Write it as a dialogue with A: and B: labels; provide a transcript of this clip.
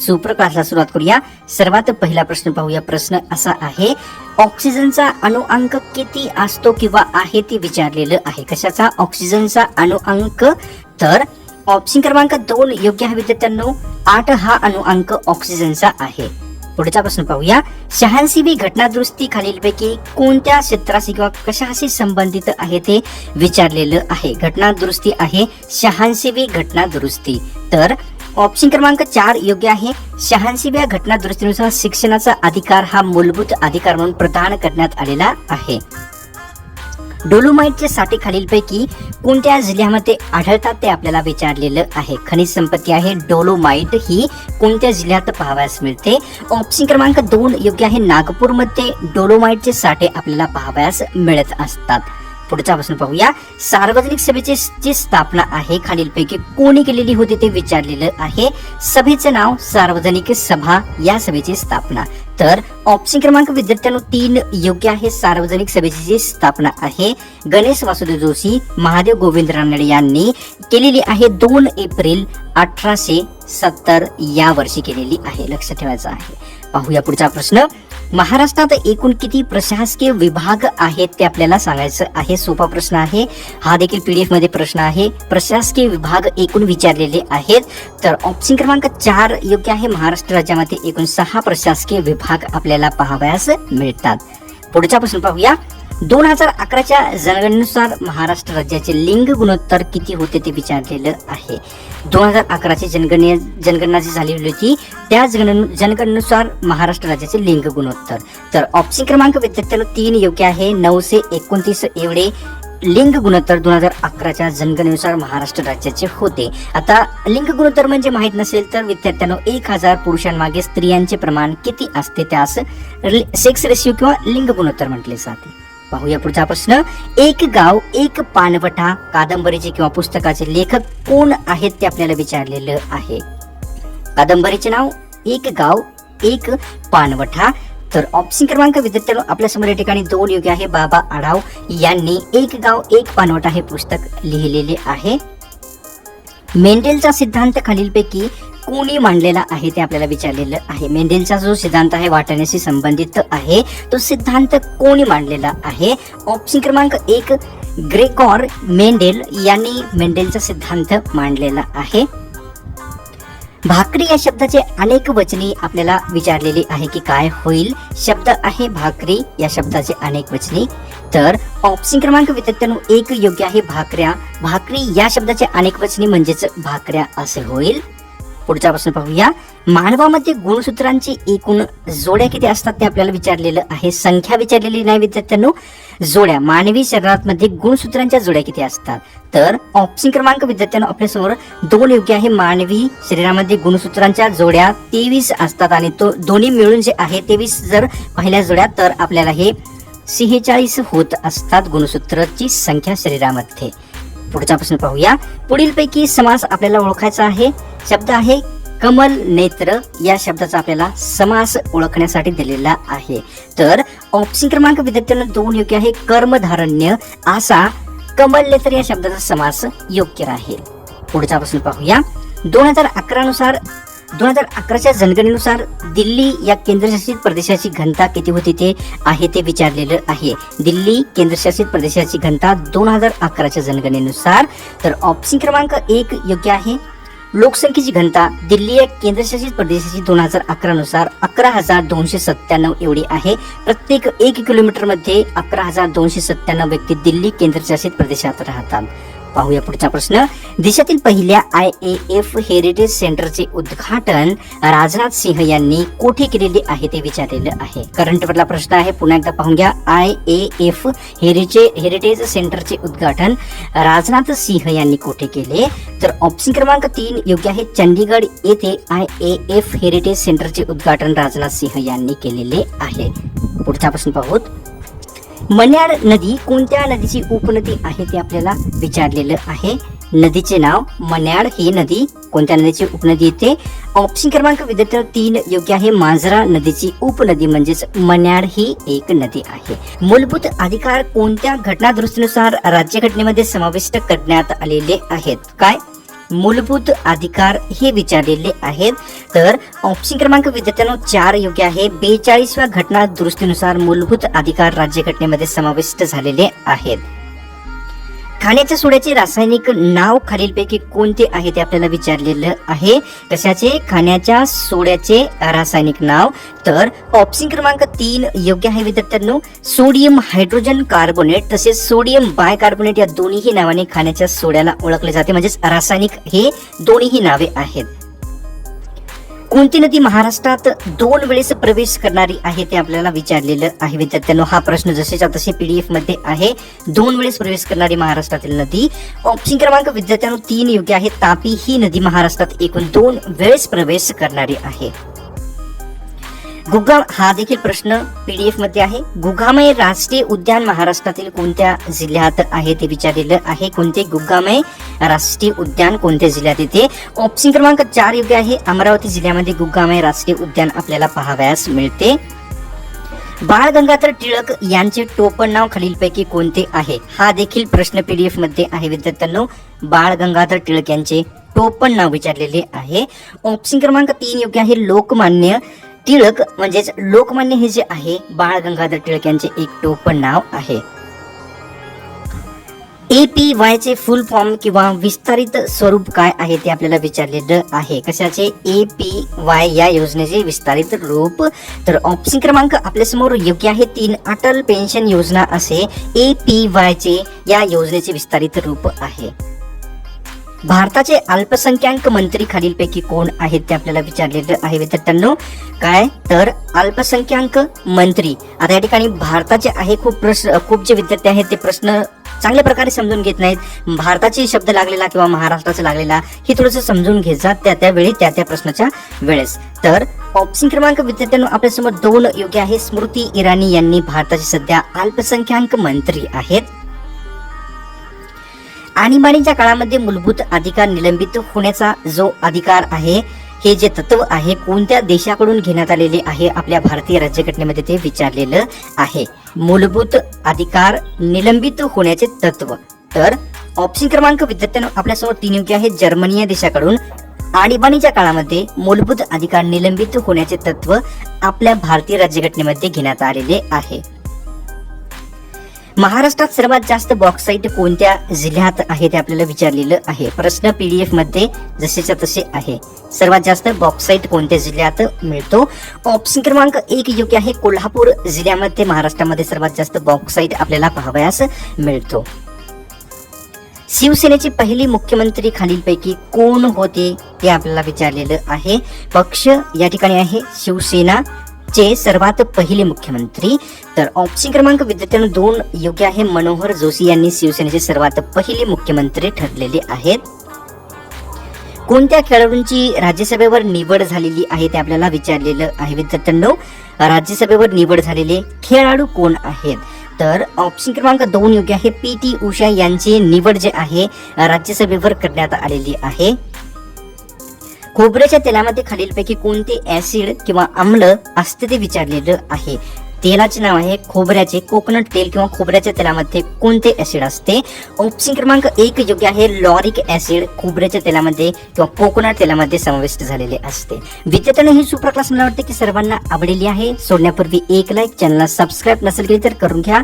A: सुप्रकाशला सुरुवात करूया. सर्वात पहिला प्रश्न पाहूया. प्रश्न असा आहे ऑक्सिजनचा अणुअंक किती असतो किंवा आहे ते विचारलेलं आहे. कशाचा? ऑक्सिजनचा अणुअंक तर ऑप्शन क्रमांक दोन योग्य आहे विद्यार्थ्यांनो. आठ हा अणुअंक ऑक्सिजनचा आहे. पुढचा प्रश्न पाहूया. शहाऐंशीवी घटना दुरुस्ती खालीलपैकी कोणत्या क्षेत्राशी किंवा कशाशी संबंधित आहे ते विचारलेलं आहे. घटना दुरुस्ती आहे शहाऐंशीवी घटना दुरुस्ती तर ऑप्शन क्रमांक चार योग्य आहे. शहाऐंशीव्या घटना दुरुस्तीनुसार शिक्षणाचा अधिकार हा मूलभूत अधिकार म्हणून प्रदान करण्यात आलेला आहे. डोलोमाइटचे साठे खालीलपैकी कोणत्या जिल्ह्यामध्ये आढळतात ते आपल्याला विचारलेलं आहे. खनिज संपत्ती आहे डोलोमाइट ही कोणत्या जिल्ह्यात पाहावयास मिळते? ऑप्शन क्रमांक दोन योग्य आहे नागपूरमध्ये डोलोमाइटचे साठे आपल्याला पाहावयास मिळत असतात. पुढचा प्रश्न पाहूया. सार्वजनिक सभेची जी स्थापना आहे खालीलपैकी कोणी केलेली होती ते विचारलेलं आहे. सभेचं नाव सार्वजनिक सभा या सभेची स्थापना. तर ऑप्शन क्रमांक विद्यार्थ्यांनो तीन योग्य आहे. सार्वजनिक सभेची जी स्थापना आहे गणेश वासुदेव जोशी महादेव गोविंद रानडे यांनी केलेली आहे. दोन एप्रिल अठराशे सत्तर या वर्षी केलेली आहे. लक्ष ठेवायचं आहे. पाहूया पुढचा प्रश्न. महाराष्ट्रात एकूण किती प्रशासकीय विभाग आहेत ते आपल्याला सांगायचं आहे. सोपा प्रश्न आहे. हा देखील पीडीएफमध्ये प्रश्न आहे. प्रशासकीय विभाग एकूण विचारलेले आहेत. तर ऑप्शन क्रमांक चार योग्य आहे. महाराष्ट्र राज्यामध्ये एकूण सहा प्रशासकीय विभाग आपल्याला पाहावयास मिळतात. पुढचा प्रश्न पाहूया. दोन हजार अकराच्या जनगणनेनुसार महाराष्ट्र राज्याचे लिंग गुणोत्तर किती होते ते विचारलेलं आहे. दोन हजार अकराची जनगणने जनगणना जी झालेली होती त्या जनगण जनगणनेनुसार महाराष्ट्र राज्याचे लिंग गुणोत्तर. तर ऑप्शन क्रमांक विद्यार्थ्याला तीन योग्य आहे. नऊशे एकोणतीस एवढे लिंग गुणोत्तर दोन हजार अकराच्या जनगणनेनुसार महाराष्ट्र राज्याचे होते. आता लिंग गुणोत्तर म्हणजे माहीत नसेल तर विद्यार्थ्यांना एक हजार पुरुषांमागे स्त्रियांचे प्रमाण किती असते? त्यास सेक्स रेशिओ किंवा लिंग गुणोत्तर म्हटले जाते. पाहूया पुढचा प्रश्न. एक गाव एक पानवटा कादंबरीचे किंवा पुस्तकाचे लेखक कोण आहेत ते आपल्याला विचारलेलं आहे. कादंबरीचे नाव एक गाव एक पानवठा. तर ऑप्शन क्रमांक विद्यार्थ्यांनो आपल्यासमोर या ठिकाणी दोन योग्य आहे. बाबा आढाव यांनी एक गाव एक पानवटा हे पुस्तक लिहिलेले आहे. मेंडेलचा सिद्धांत खालीलपैकी कोणी मांडलेला आहे ते आपल्याला विचारलेलं आहे. मेंडेलचा जो सिद्धांत आहे वाटण्याशी संबंधित आहे तो सिद्धांत कोणी मांडलेला आहे? ऑप्शन क्रमांक एक ग्रेकॉर मेंडेल यांनी मेंडेलचा सिद्धांत मांडलेला आहे. भाकरी या शब्दाचे अनेक वचनी आपल्याला विचारलेली आहे की काय होईल? शब्द आहे भाकरी या शब्दाचे अनेक वचनी. तर ऑप्शन क्रमांक विद्यार्थ्यांनो एक योग्य आहे भाकऱ्या. भाकरी या शब्दाचे अनेक वचनी म्हणजेच भाकऱ्या असे होईल. पुढचा प्रश्न पाहूया. मानवामध्ये गुणसूत्रांची एकूण जोड्या किती असतात ते आपल्याला विचारलेलं आहे. संख्या विचारलेली नाही विद्यार्थ्यांनो. जोड्या. मानवी शरीरात मध्ये गुणसूत्रांच्या जोड्या किती असतात? तर ऑप्शन क्रमांक विद्यार्थ्यांनो आपल्यासमोर दोन योग्य आहे. मानवी शरीरामध्ये गुणसूत्रांच्या जोड्या तेवीस असतात आणि तो दोन्ही मिळून जे आहे तेवीस जर पहिल्या जोड्या तर आपल्याला हे सेहेचाळीस होत असतात गुणसूत्राची संख्या शरीरामध्ये. पुढचा प्रश्न पाहूया. पुढील पैकी समास आपल्याला ओळखायचा आहे. शब्द आहे कमल नेत्र. या शब्दाचा आपल्याला समास ओळखण्यासाठी दिलेला आहे. तर ऑप्शन क्रमांक विद्यार्थ्यांना दोन योग्य आहे. कर्मधारण्य. असा कमल नेत्र या शब्दाचा समास योग्य राहील. पुढचा प्रश्न पाहूया. दोन हजार अकरा नुसार दोन हजार अकराच्या जनगणनेनुसार दिल्ली या केंद्रशासित प्रदेशाची घनता किती होती ते आहे ते विचारलेलं आहे. दिल्ली केंद्रशासित प्रदेशाची घनता दोन हजार अकराच्या जनगणनेनुसार. तर ऑप्शन क्रमांक एक योग्य आहे. लोकसंख्येची घनता दिल्ली या केंद्रशासित प्रदेशाची दोन हजार अकरा नुसार अकरा हजार दोनशे सत्त्याण्णव एवढी आहे. प्रत्येक एक किलोमीटरमध्ये अकरा हजार दोनशे सत्त्याण्णव व्यक्ती दिल्ली केंद्रशासित प्रदेशात राहतात. पाहूया पुढचा प्रश्न. देशातील पहिल्या आय ए एफ हेरिटेज सेंटरचे उद्घाटन राजनाथ सिंह यांनी कोठे केलेले आहे ते विचारलेलं आहे. करंट वरला प्रश्न आहे पुन्हा एकदा पाहून घ्या. I A F heritage heritage सेंटरचे उद्घाटन राजनाथ सिंह यांनी कोठे केले? तर ऑप्शन क्रमांक तीन योग्य आहे चंदीगड येथे आय ए एफ हेरिटेज सेंटरचे उद्घाटन राजनाथ सिंह यांनी केलेले आहे. पुढचा प्रश्न पाहूत. मन्याड नदी कोणत्या नदीची उपनदी आहे ते आपल्याला विचारलेलं आहे? नदीचे नाव मन्याड ही नदी कोणत्या नदीची उपनदी येते? ऑप्शन क्रमांक विद्यार्थी तीन योग्य आहे. मांजरा नदीची उपनदी म्हणजेच मन्याड ही एक नदी आहे. मूलभूत अधिकार कोणत्या घटना दुरुस्तीनुसार राज्यघटनेमध्ये समाविष्ट करण्यात आलेले आहेत? काय? मूलभूत अधिकार हे विचारलेले आहेत. तर ऑप्शन क्रमांक विद्यार्थ्यांनो चार योग्य आहे. बेचाळीसव्या घटना दुरुस्तीनुसार मूलभूत अधिकार राज्यघटनेमध्ये समाविष्ट झालेले आहेत. खाण्याच्या सोड्याचे रासायनिक नाव खालीलपैकी कोणते आहे ते आपल्याला विचारलेलं आहे. कशाचे? खाण्याच्या सोड्याचे रासायनिक नाव. तर ऑप्शन क्रमांक तीन योग्य आहे विद्यार्थ्यांनो. सोडियम हायड्रोजन कार्बोनेट तसेच सोडियम बायकार्बोनेट या दोन्हीही नावाने खाण्याच्या सोड्याला ओळखले जाते. म्हणजेच रासायनिक हे दोन्हीही नावे आहेत. कोणती नदी महाराष्ट्रात दोन वेळेस प्रवेश करणारी आहे ते आपल्याला विचारलेलं आहे. विद्यार्थ्यांनो हा प्रश्न जसेच्या तसे पीडीएफमध्ये आहे. दोन वेळेस प्रवेश करणारी महाराष्ट्रातील नदी. ऑप्शन क्रमांक विद्यार्थ्यांनो तीन योग्य आहे. तापी ही नदी महाराष्ट्रात एकूण दोन वेळेस प्रवेश करणारी आहे. गुगाम हा देखील प्रश्न पीडीएफमध्ये आहे. गुगामय राष्ट्रीय उद्यान महाराष्ट्रातील कोणत्या जिल्ह्यात आहे ते विचारलेलं आहे. कोणते गुगामय राष्ट्रीय उद्यान कोणत्या जिल्ह्यात येते ऑप्शन क्रमांक चार योग्य आहे. अमरावती जिल्ह्यामध्ये गुगामय राष्ट्रीय उद्यान आपल्याला पाहावयास मिळते. बाळ गंगाधर टिळक यांचे टोपण नाव खालीलपैकी कोणते आहे? हा देखील प्रश्न पीडीएफमध्ये आहे विद्यार्थ्यांनो. बाळ गंगाधर टिळक यांचे टोपण नाव विचारलेले आहे. ऑप्शन क्रमांक तीन योग्य आहे. लोकमान्य टिळक म्हणजेच लोकमान्य हे जे आहे बाळ गंगाधर टिळक यांचे एक टोपण नाव आहे. ए पी वाय चे फुल फॉर्म किंवा विस्तारित स्वरूप काय आहे ते आपल्याला विचारलेलं आहे. कशाचे? ए पी वाय या योजनेचे विस्तारित रूप. तर ऑप्शन क्रमांक आपल्यासमोर योग्य आहे. तीन अटल पेन्शन योजना असे ए पी वाय चे या योजनेचे विस्तारित रूप आहे. भारताचे अल्पसंख्याक मंत्री खालीलपैकी कोण आहेत ते आपल्याला विचारलेलं आहे विद्यार्थ्यांनो? काय? तर अल्पसंख्याक मंत्री. आता या ठिकाणी भारताचे आहे खूप प्रश्न खूप जे विद्यार्थी आहेत ते प्रश्न चांगल्या प्रकारे समजून घेत नाहीत. भारताचे शब्द लागलेला किंवा महाराष्ट्राचा लागलेला हे थोडंसं समजून घेतात त्या त्यावेळी त्या त्या प्रश्नाच्या वेळेस. तर ऑप्शन क्रमांक विद्यार्थ्यांनो आपल्यासमोर दोन योग्य आहे. स्मृती इराणी यांनी भारताचे सध्या अल्पसंख्याक मंत्री आहेत. आणीबाणीच्या काळामध्ये मूलभूत अधिकार निलंबित होण्याचा जो अधिकार आहे हे जे तत्व आहे कोणत्या देशाकडून घेण्यात आलेले आहे आपल्या भारतीय राज्यघटनेमध्ये ते विचारलेलं आहे. मूलभूत अधिकार निलंबित होण्याचे तत्व. तर ऑप्शन क्रमांक विद्यार्थ्यांना आपल्यासमोर तीन योग्य आहे जर्मनी या देशाकडून आणीबाणीच्या काळामध्ये मूलभूत अधिकार निलंबित होण्याचे तत्व आपल्या भारतीय राज्यघटनेमध्ये घेण्यात आलेले आहे. महाराष्ट्रात सर्वात जास्त बॉक्साईट कोणत्या जिल्ह्यात आहे ते आपल्याला विचारलेलं आहे? प्रश्न पीडीएफमध्ये जसेच्या तसे आहे. सर्वात जास्त बॉक्साईट कोणत्या जिल्ह्यात मिळतो? ऑप्शन क्रमांक एक योग्य आहे. कोल्हापूर जिल्ह्यामध्ये महाराष्ट्रामध्ये सर्वात जास्त बॉक्साईट आपल्याला पाहावयास मिळतो. शिवसेनेचे पहिली मुख्यमंत्री खालीलपैकी कोण होते ते आपल्याला विचारलेलं आहे. पक्ष या ठिकाणी आहे शिवसेना चे सर्वात पहिले मुख्यमंत्री तर ऑप्शन क्रमांक विद्यार्थ्यांनो दोन योग्य आहे. मनोहर जोशी यांनी शिवसेनेचे सर्वात पहिले मुख्यमंत्री ठरलेले आहेत. कोणत्या खेळाडूंची राज्यसभेवर निवड झालेली आहे ते आपल्याला विचारलेलं आहे विद्यार्थ्यांनो. राज्यसभेवर निवड झालेले खेळाडू कोण आहेत? तर ऑप्शन क्रमांक दोन योग्य आहे. पी टी उषा यांची निवड जे आहे राज्यसभेवर करण्यात आलेली आहे. खोबऱ्याच्या तेलामध्ये खालीलपैकी कोणते ऍसिड किंवा आम्ल असते ते विचारलेलं आहे? तेलाचे नाव आहे खोबऱ्याचे. कोकोनट तेल किंवा खोबऱ्याच्या तेलामध्ये कोणते ऍसिड असते? ऑप्शन क्रमांक एक योग्य आहे लॉरिक ऍसिड. खोबऱ्याच्या तेलामध्ये किंवा कोकोनट तेलामध्ये समाविष्ट झालेले असते. विद्यार्थ्यांना ही सुपर क्लास मला वाटते की सर्वांना आवडलेली आहे. सोडण्यापूर्वी एक लाईक चॅनलला सबस्क्राईब नसेल केली तर करून घ्या.